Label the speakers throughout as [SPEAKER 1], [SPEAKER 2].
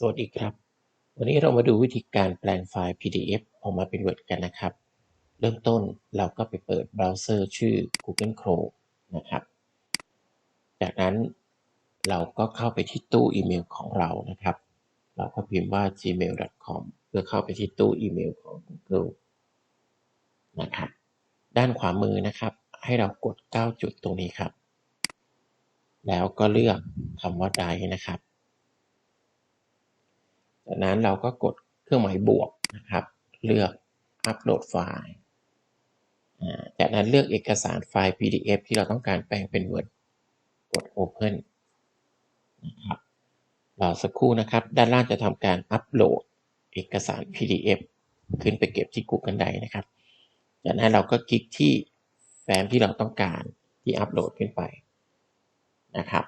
[SPEAKER 1] สวัสดีครับ วันนี้เรามาดูวิธีการแปลงไฟล์ PDF ออกมาเป็น Word กันนะครับ เริ่มต้นเราก็ไปเปิดเบราว์เซอร์ชื่อ Google Chrome นะครับ จากนั้นเราก็เข้าไปที่ตู้อีเมลของเรานะครับ เราก็พิมพ์ว่า gmail.com เพื่อเข้าไปที่ตู้อีเมลของ Google นะครับ ด้านขวามือนะครับ ให้เรากด 9 จุดตรงนี้ครับ แล้วก็เลือกคำว่า Drive นะครับ จากนั้นเราก็กดเครื่องหมายบวกนะครับ เลือกอัปโหลดไฟล์จากนั้นเลือกเอกสารไฟล์ PDF ที่เราต้องการแปลงเป็น Word กด Open นะครับรอสักครู่นะครับ ด้านล่างจะทำการอัปโหลดเอกสาร PDF ขึ้นไปเก็บที่ Google Drive นะครับ จากนั้นเราก็คลิกที่แฟ้มที่เราต้องการที่อัปโหลดขึ้นไปนะครับ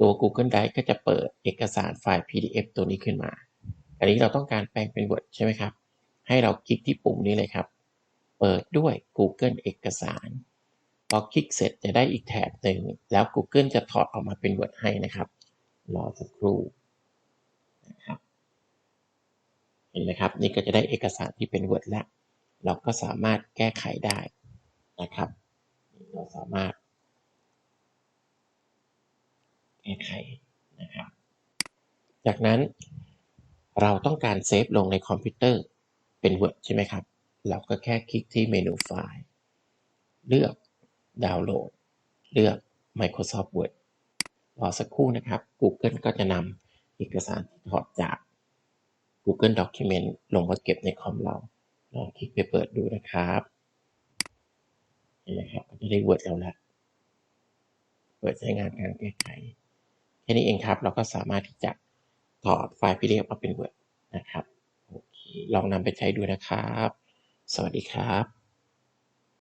[SPEAKER 1] ตัว Google Drive ก็จะเปิดเอกสารไฟล์ PDF ตัวนี้ขึ้นมา อันนี้เราต้องการแปลงเป็น Word ใช่ไหมครับ ให้เราคลิกที่ปุ่มนี้เลยครับ เปิดด้วย Google เอกสาร พอคลิกเสร็จจะได้อีกแถบหนึ่ง แล้ว Google จะถอดออกมาเป็น Word ให้นะครับ รอสักครู่นะครับเห็นไหมครับ นี่ก็จะได้เอกสารที่เป็น Word แล้ว เราก็สามารถแก้ไขได้นะครับ เราสามารถแก้ไขนะครับ จากนั้น เราต้องการเซฟลงในคอมพิวเตอร์เป็น Word ใช่ไหมครับ เราก็แค่คลิกที่เมนูไฟล์ เลือกดาวน์โหลด เลือก Microsoft Word รอสักครู่นะครับ Google ก็จะนำเอกสารที่ถอดจาก Google Document ลงมาเก็บในคอมเรา ลองคลิกไปเปิดดูนะครับเห็นไหมครับก็จะได้ Word เราแล้วเปิดใช้งานการแก้ไขแค่นี้เองครับ เราก็สามารถที่จะ ถอดไฟล์ PDF มาเป็น Word นะครับ โอเค ลองนำไปใช้ดูนะครับ สวัสดีครับ